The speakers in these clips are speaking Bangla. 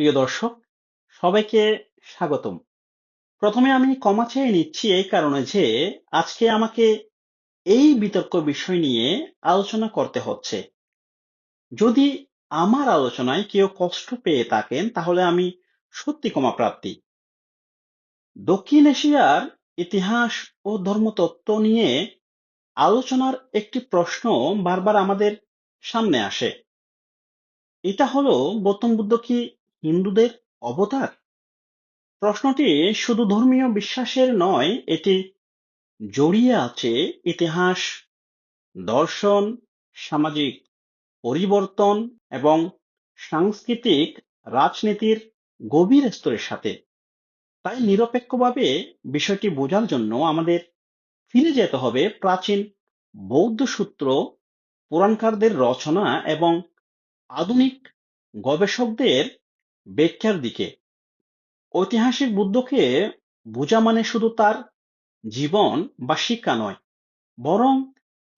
প্রিয় দর্শক, সবাইকে স্বাগতম। প্রথমে আমি ক্ষমা চেয়ে নিচ্ছি এই কারণে যে, আজকে আমাকে এই বিতর্ক বিষয় নিয়ে আলোচনা করতে হচ্ছে। যদি আমার আলোচনায় কেউ কষ্ট পেয়ে থাকেন, তাহলে আমি সত্যি ক্ষমা প্রাপ্তি দক্ষিণ এশিয়ার ইতিহাস ও ধর্মতত্ত্ব নিয়ে আলোচনার একটি প্রশ্ন বারবার আমাদের সামনে আসে। এটা হলো গৌতম বুদ্ধ কি হিন্দুদের অবতার? প্রশ্নটি শুধু ধর্মীয় বিশ্বাসের নয়, এটি জড়িয়ে আছে ইতিহাস, দর্শন, সামাজিক পরিবর্তন এবং সাংস্কৃতিক রাজনীতির গভীর স্তরের সাথে। তাই নিরপেক্ষভাবে বিষয়টি বোঝার জন্য আমাদের ফিরে যেতে হবে প্রাচীন বৌদ্ধ সূত্র, পুরাণকারদের রচনা এবং আধুনিক গবেষকদের ব্যাখ্যার দিকে। ঐতিহাসিক বুদ্ধকে বোঝা মানে শুধু তার জীবন বা শিক্ষা নয়, বরং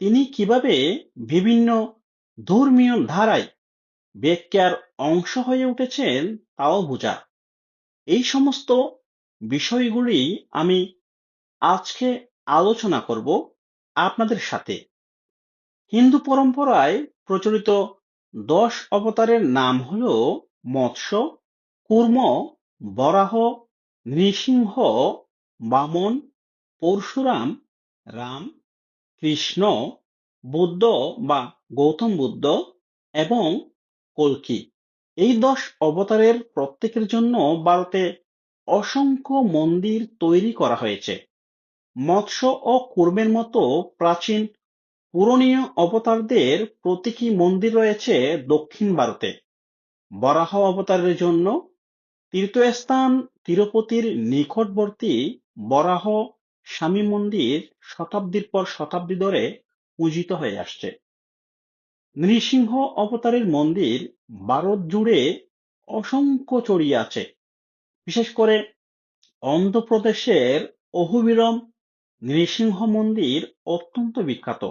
তিনি কীভাবে বিভিন্ন ধর্মীয় ধারায় ব্যাখ্যার অংশ হয়ে উঠেছেন তাও বোঝা। এই সমস্ত বিষয়গুলি আমি আজকে আলোচনা করব আপনাদের সাথে। হিন্দু পরম্পরায় প্রচলিত দশ অবতারের নাম হল মৎস্য কুর্ম, বরাহ, নৃসিংহ, বামন, পরশুরাম, রাম, কৃষ্ণ, বুদ্ধ বা গৌতম বুদ্ধ এবং কল্কি। এই দশ অবতারের প্রত্যেকের জন্য ভারতে অসংখ্য মন্দির তৈরি করা হয়েছে। মৎস্য ও কুর্মের মতো প্রাচীন পুরনীয় অবতারদের প্রতীকী মন্দির রয়েছে দক্ষিণ ভারতে। বরাহ অবতারের জন্য তীর্থস্থান তিরুপতির নিকটবর্তী বরাহ স্বামী মন্দির শতাব্দীর পর শতাব্দী ধরে পূজিত হয়ে আসছে। নৃসিংহ অবতারের মন্দির ভারত জুড়ে অসংখ্য ছড়িয়ে আছে। বিশেষ করে অন্ধ্রপ্রদেশের অহুবিরম নৃসিংহ মন্দির অত্যন্ত বিখ্যাত।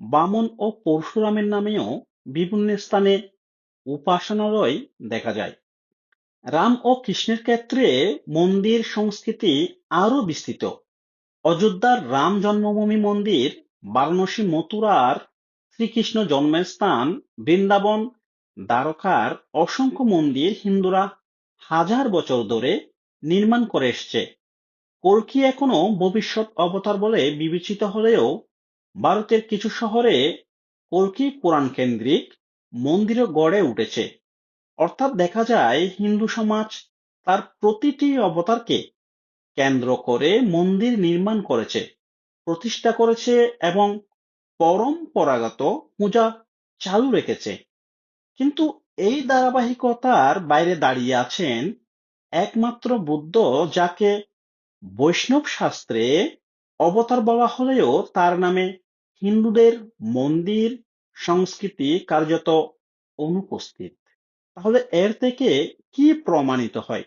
বামন ও পরশুরামের নামেও বিভিন্ন স্থানে উপাসনালয় দেখা যায়। রাম ও কৃষ্ণের ক্ষেত্রে মন্দির সংস্কৃতি আরও বিস্তৃত। অযোধ্যার রাম জন্মভূমি মন্দির, বারাণসী মথুরার শ্রীকৃষ্ণ জন্মের স্থান, বৃন্দাবন, দ্বারকার অসংখ্য মন্দির হিন্দুরা হাজার বছর ধরে নির্মাণ করে এসছে। কল্কি এখনও ভবিষ্যৎ অবতার বলে বিবেচিত হলেও ভারতের কিছু শহরে কল্কি পুরাণ কেন্দ্রিক মন্দিরও গড়ে উঠেছে। অর্থাৎ দেখা যায় হিন্দু সমাজ তার প্রতিটি অবতারকে কেন্দ্র করে মন্দির নির্মাণ করেছে, প্রতিষ্ঠা করেছে এবং পরম্পরাগত পূজা চালু রেখেছে। কিন্তু এই ধারাবাহিকতার বাইরে দাঁড়িয়ে আছেন একমাত্র বুদ্ধ যাকে বৈষ্ণব শাস্ত্রে অবতার বলা হলেও তার নামে হিন্দুদের মন্দির সংস্কৃতি কার্যত অনুপস্থিত। তাহলে এর থেকে কি প্রমাণিত হয়?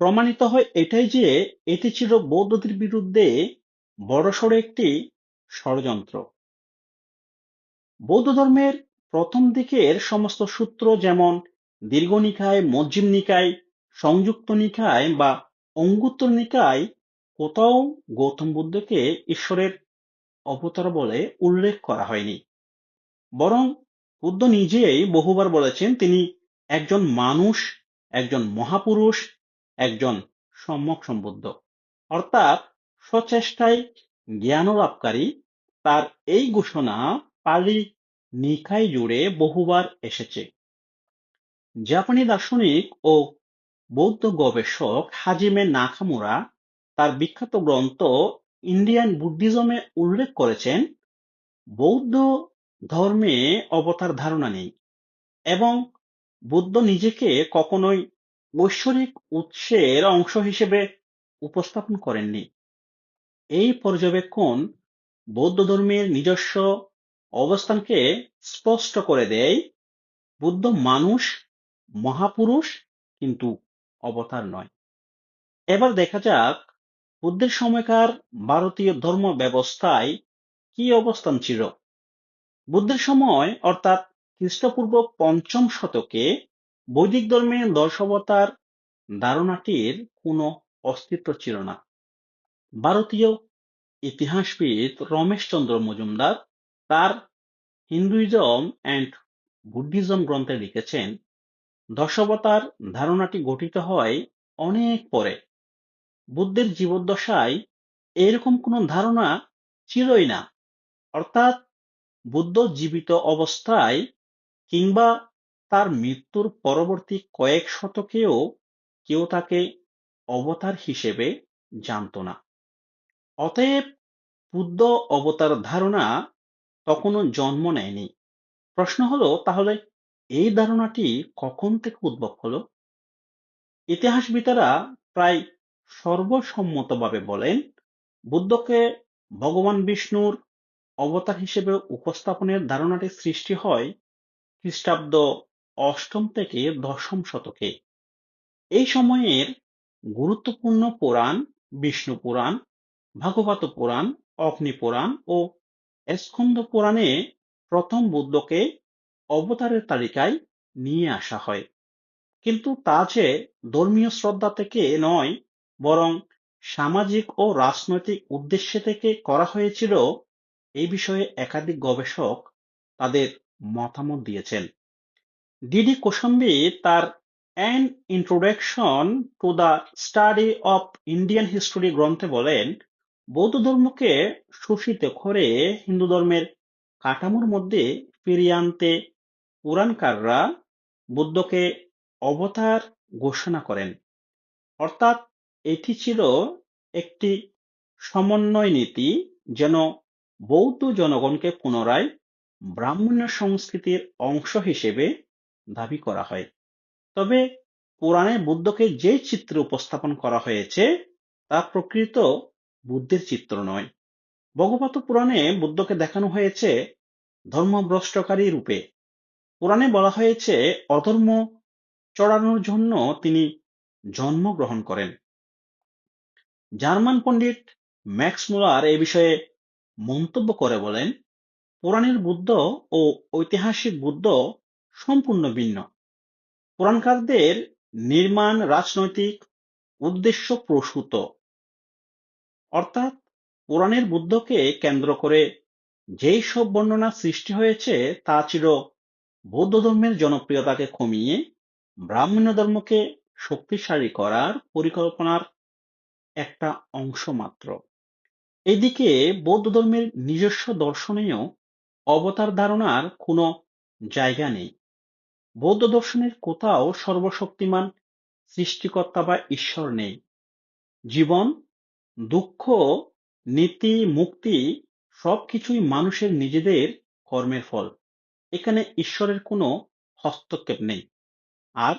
প্রমাণিত হয় এটাই যে এটি ছিল বৌদ্ধদের বিরুদ্ধে বড়সড় একটি ষড়যন্ত্র। বৌদ্ধ ধর্মের প্রথম দিকের সমস্ত সূত্র যেমন দীর্ঘ নিকায় মজ্জিম নিকায়, সংযুক্ত নিকায় বা অঙ্গুত্তর নিকায় কোথাও গৌতম বুদ্ধকে ঈশ্বরের অবতার বলে উল্লেখ করা হয়নি। বরং বুদ্ধ নিজেই বহুবার বলেছেন, তিনি একজন মানুষ, একজন মহাপুরুষ, একজন সম্যক সম্বুদ্ধ। অর্থাৎ সচেষ্টায় জ্ঞান লাভকারী তার এই ঘোষণা পালি নিকায় জুড়ে বহুবার এসেছে। জাপানি দার্শনিক ও বৌদ্ধ গবেষক হাজিমে নাকামুরা তার বিখ্যাত গ্রন্থ ইন্ডিয়ান বুদ্ধিজমে উল্লেখ করেছেন, বৌদ্ধ ধর্মে অবতার ধারণা নেই এবং বুদ্ধ নিজেকে কখনোই ঐশ্বরিক উৎসের অংশ হিসেবে উপস্থাপন করেননি। এই পর্যবেক্ষণ বৌদ্ধ ধর্মের নিজস্ব অবস্থানকে স্পষ্ট করে দেয়, বুদ্ধ মানুষ মহাপুরুষ কিন্তু অবতার নয়। এবার দেখা যাক বুদ্ধের সময়কার ভারতীয় ধর্ম ব্যবস্থায় কি অবস্থান ছিল। বুদ্ধের সময়, অর্থাৎ খ্রিস্টপূর্ব পঞ্চম শতকে, বৈদিক ধর্মে দশ অবতার ধারণাটির কোনো অস্তিত্ব ছিল না। ভারতীয় ইতিহাসবিদ রমেশচন্দ্র মজুমদার তার হিন্দুইজম অ্যান্ড বুদ্ধিজম গ্রন্থে লিখেছেন দশাবতার ধারণাটি গঠিত হয় অনেক পরে। বুদ্ধের জীবদ্দশায় এরকম কোনো ধারণা ছিলই না। অর্থাৎ বুদ্ধ জীবিত অবস্থায় কিংবা তার মৃত্যুর পরবর্তী কয়েক শতকেও কেউ তাকে অবতার হিসেবে জানত না। অতএব বুদ্ধ অবতার ধারণা তখনও জন্ম নেয়নি। প্রশ্ন হলো, তাহলে এই ধারণাটি কখন থেকে উদ্ভব হলো? ইতিহাসবিদেরা প্রায় সর্বসম্মতভাবে বলেন, বুদ্ধকে ভগবান বিষ্ণুর অবতার হিসেবে উপস্থাপনের ধারণাটি সৃষ্টি হয় খ্রিস্টাব্দ অষ্টম থেকে দশম শতকে। এই সময়ের গুরুত্বপূর্ণ পুরাণ বিষ্ণু পুরাণ, ভাগবত পুরাণ, অগ্নি পুরাণ ও স্কন্দ পুরাণে প্রথম বুদ্ধকে অবতারের তালিকায় নিয়ে আসা হয়। কিন্তু তা যে ধর্মীয় শ্রদ্ধা থেকে নয়, বরং সামাজিক ও রাজনৈতিক উদ্দেশ্য থেকে করা হয়েছিল এই বিষয়ে একাধিক গবেষক তাদের মতামত দিয়েছেন। ডিডি কোশাম্বি তার an introduction to the study of Indian history গ্রন্থে বলেন, বৌদ্ধ ধর্মকে শোষিত করে হিন্দু ধর্মের কাঠামোর মধ্যে ফিরিয়ে আনতে পুরাণকাররা বুদ্ধকে অবতার ঘোষণা করেন। অর্থাৎ এটি ছিল একটি সমন্বয় নীতি যেন বৌদ্ধ জনগণকে পুনরায় ব্রাহ্মণ্য সংস্কৃতির অংশ হিসেবে দাবি করা হয়। তবে পুরাণে বুদ্ধকে যে চিত্র উপস্থাপন করা হয়েছে, তা প্রকৃত বুদ্ধের চিত্র নয়। ভগবত পুরাণে বুদ্ধকে দেখানো হয়েছে ধর্মভ্রষ্টকারী রূপে। পুরাণে বলা হয়েছে, অধর্ম চড়ানোর জন্য তিনি জন্মগ্রহণ করেন। জার্মান পণ্ডিত ম্যাক্স মুলার এ বিষয়ে মন্তব্য করে বলেন, পুরাণের বুদ্ধ ও ঐতিহাসিক বুদ্ধ সম্পূর্ণ ভিন্ন। পুরাণকারদের নির্মাণ, রাজনৈতিক উদ্দেশ্য প্রসূত। অর্থাৎ পুরাণের বুদ্ধকে কেন্দ্র করে যেই সব বর্ণনা সৃষ্টি হয়েছে, তা ছিল বৌদ্ধ ধর্মের জনপ্রিয়তাকে কমিয়ে ব্রাহ্মণ্য ধর্মকে শক্তিশালী করার পরিকল্পনার একটা অংশ মাত্র। এদিকে বৌদ্ধ ধর্মের নিজস্ব দর্শনেও অবতার ধারণার কোনো জায়গা নেই। বৌদ্ধ দর্শনের কোথাও সর্বশক্তিমান সৃষ্টিকর্তা বা ঈশ্বর নেই। জীবন, দুঃখ, নীতি, মুক্তি সবকিছুই মানুষের নিজেদের কর্মের ফল। এখানে ঈশ্বরের কোনো হস্তক্ষেপ নেই। আর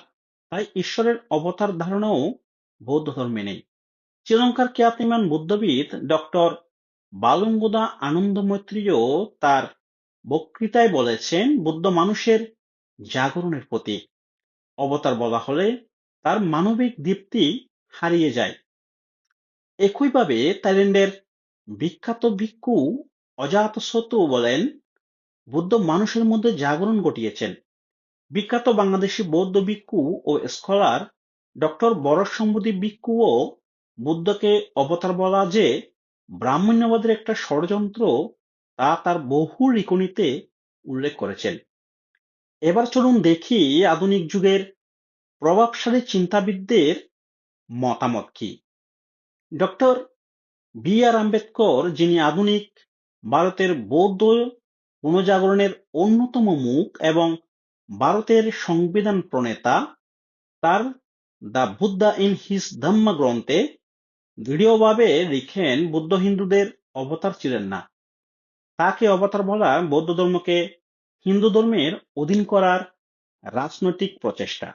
তাই ঈশ্বরের অবতার ধারণাও বৌদ্ধ ধর্মে নেই। শ্রীলঙ্কার খ্যাতিমান বুদ্ধবিদ ডক্টর বালঙ্গোদা আনন্দ মৈত্রীও তার বক্তৃতায় বলেছেন, বুদ্ধ মানুষের জাগরণের প্রতীক। অবতার বলা হলে তার মানবিক দীপ্তি হারিয়ে যায়। একইভাবে থাইল্যান্ডের বিখ্যাত ভিক্ষু অজাত অজাতশত্রু বলেন, বুদ্ধ মানুষের মধ্যে জাগরণ ঘটিয়েছেন। বিখ্যাত বাংলাদেশি বৌদ্ধ ভিক্ষু ও স্কলার ডক্টর বরস সম্বুদ্ধি ভিক্ষুও বুদ্ধকে অবতার বলা যে ব্রাহ্মণ্যবাদের একটা ষড়যন্ত্র তা তার বহু লিখনিতে উল্লেখ করেছেন। এবার চলুন দেখি আধুনিক যুগের প্রভাবশালী চিন্তাবিদদের মতামত কি। ডক্টর বি আর আম্বেদকর, যিনি আধুনিক ভারতের বৌদ্ধ পুনজাগরণের অন্যতম মুখ এবং ভারতের সংবিধান প্রণেতা, তার the Buddha and his Dhamma গ্রন্থে দৃঢ়ভাবে লিখেন বুদ্ধ হিন্দুদের অবতার ছিলেন না। তাকে অবতার বলা বৌদ্ধ ধর্মকে হিন্দু ধর্মের অধীন করার রাজনৈতিক প্রচেষ্টা।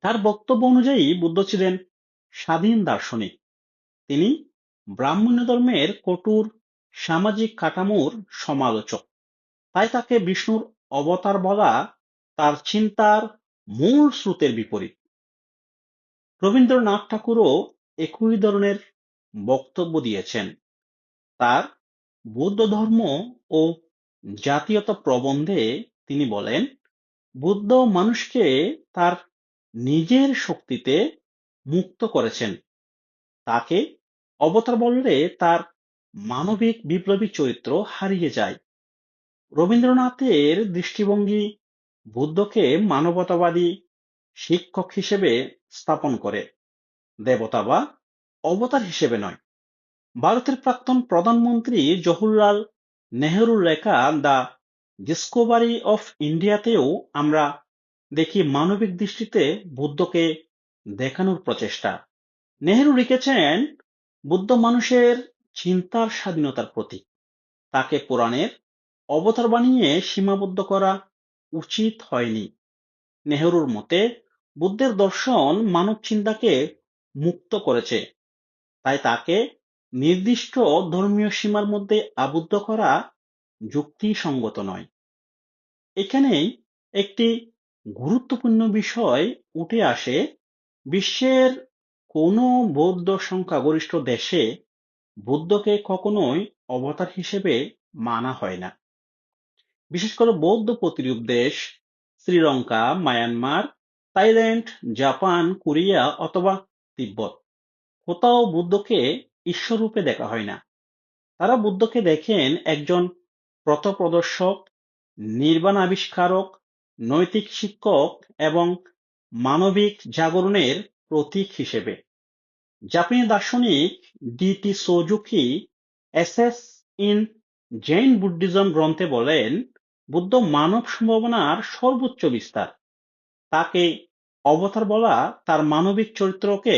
তার বক্তব্য অনুযায়ী বুদ্ধ ছিলেন স্বাধীন দার্শনিক। তিনি ব্রাহ্মণ্য ধর্মের কঠোর সামাজিক কাঠামোর সমালোচক। তাই তাকে বিষ্ণুর অবতার বলা তার চিন্তার মূল স্রোতের বিপরীত। রবীন্দ্রনাথ ঠাকুরও একই ধরনের বক্তব্য দিয়েছেন। তার বৌদ্ধ ধর্ম ও জাতীয়তা প্রবন্ধে তিনি বলেন, বুদ্ধ মানুষকে তার নিজের শক্তিতে মুক্ত করেছেন। তাকে অবতার বললে তার মানবিক বিপ্লবী চরিত্র হারিয়ে যায়। রবীন্দ্রনাথের দৃষ্টিভঙ্গি বুদ্ধকে মানবতাবাদী শিক্ষক হিসেবে স্থাপন করে। দেবতা বা অবতার হিসেবে নয়। ভারতের প্রাক্তন প্রধানমন্ত্রী জওহরলাল নেহরুর লেখা দ্য ডিসকভারি অফ ইন্ডিয়াতেও আমরা দেখি মানবিক দৃষ্টিতে বুদ্ধকে দেখানোর প্রচেষ্টা। নেহরু লিখেছেন, বুদ্ধ মানুষের চিন্তার স্বাধীনতার প্রতীক। তাকে পুরাণের অবতার বানিয়ে সীমাবদ্ধ করা উচিত হয়নি। নেহরুর মতে, বুদ্ধের দর্শন মানব চিন্তাকে মুক্ত করেছে। তাই তাকে নির্দিষ্ট ধর্মীয় সীমার মধ্যে আবদ্ধ করা যুক্তিসঙ্গত নয়। এখানেই একটি গুরুত্বপূর্ণ বিষয় উঠে আসে। বিশ্বের কোনো বৌদ্ধ সংখ্যাগরিষ্ঠ দেশে বুদ্ধকে কখনোই অবতার হিসেবে মানা হয় না। বিশেষ করে বৌদ্ধ প্রতিরূপ দেশ Sri Lanka, Myanmar, Thailand, Japan, Korea অথবা তিব্বত। কোথাও বুদ্ধকে ঈশ্বররূপে দেখা হয় না। তারা বুদ্ধকে দেখেন একজন পথপ্রদর্শক, নির্বাণ আবিষ্কারক, নৈতিক শিক্ষক এবং মানবিক জাগরণের প্রতীক হিসেবে। জাপানি দার্শনিক D T Suzuki essays in Zen Buddhism গ্রন্থে বলেন, বুদ্ধ মানব সম্ভাবনার সর্বোচ্চ বিস্তার। তাকে অবতার বলা তার মানবিক চরিত্রকে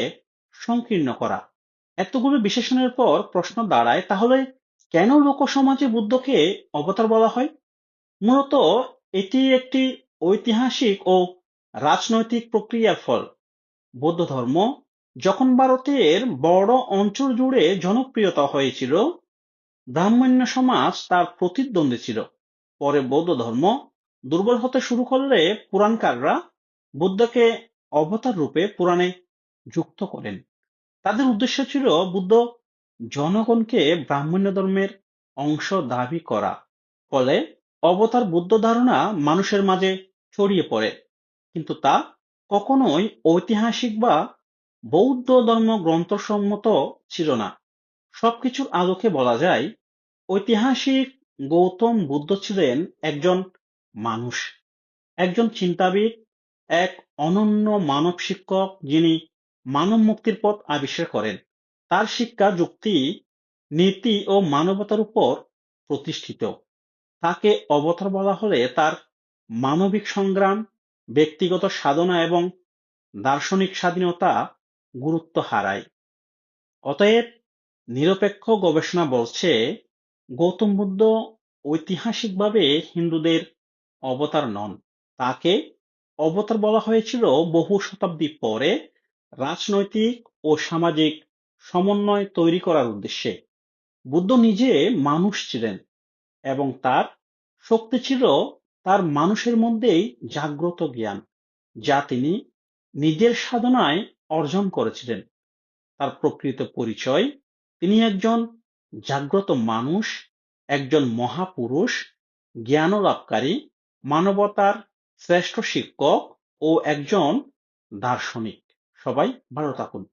সংকীর্ণ করা। এতগুলো বিশেষণের পর প্রশ্ন দাঁড়ায়, তাহলে কেন লোকসমাজে বুদ্ধকে অবতার বলা হয়? মূলত এটি একটি ঐতিহাসিক ও রাজনৈতিক প্রক্রিয়ার ফল। বৌদ্ধ ধর্ম যখন ভারতের বড় অঞ্চল জুড়ে জনপ্রিয়তা হয়েছিল, ব্রাহ্মণ্য সমাজ তার প্রতিদ্বন্দ্বী ছিল। পরে বৌদ্ধ ধর্ম দুর্বল হতে শুরু করলে পুরাণকাররা বুদ্ধকে অবতার রূপে পুরাণে যুক্ত করেন। তাদের উদ্দেশ্য ছিল বুদ্ধ জনগণকে ব্রাহ্মণ্য ধর্মের অংশ দাবি করা। ফলে অবতার বুদ্ধ ধারণা মানুষের মাঝে ছড়িয়ে পড়ে। কিন্তু তা কখনোই ঐতিহাসিক বা বৌদ্ধ ধর্ম গ্রন্থসম্মত ছিল না। সবকিছুর আলোকে বলা যায়, ঐতিহাসিক গৌতম বুদ্ধ ছিলেন একজন মানুষ, একজন চিন্তাবিদ এক অনন্য মানব শিক্ষক যিনি মানব মুক্তির পথ আবিষ্কার করেন। তার শিক্ষা যুক্তি, নীতি ও মানবতার উপর প্রতিষ্ঠিত। তাকে অবতার বলা হলে তার মানবিক সংগ্রাম, ব্যক্তিগত সাধনা এবং দার্শনিক স্বাধীনতা গুরুত্ব হারায়। অতএব নিরপেক্ষ গবেষণা বলছে, গৌতম বুদ্ধ ঐতিহাসিকভাবে হিন্দুদের অবতার নন। তাকে অবতার বলা হয়েছিল বহু শতাব্দী পরে রাজনৈতিক ও সামাজিক সমন্বয় তৈরি করার উদ্দেশ্যে। বুদ্ধ নিজে মানুষ ছিলেন এবং তার শক্তি ছিল তার মানুষের মধ্যেই জাগ্রত জ্ঞান, যা তিনি নিজের সাধনায় অর্জন করেছিলেন। তার প্রকৃত পরিচয়, তিনি একজন জাগ্রত মানুষ, একজন মহাপুরুষ জ্ঞান লাভকারী মানবতার শ্রেষ্ঠ শিক্ষক ও একজন দার্শনিক। সবাই ভালো থাকুন।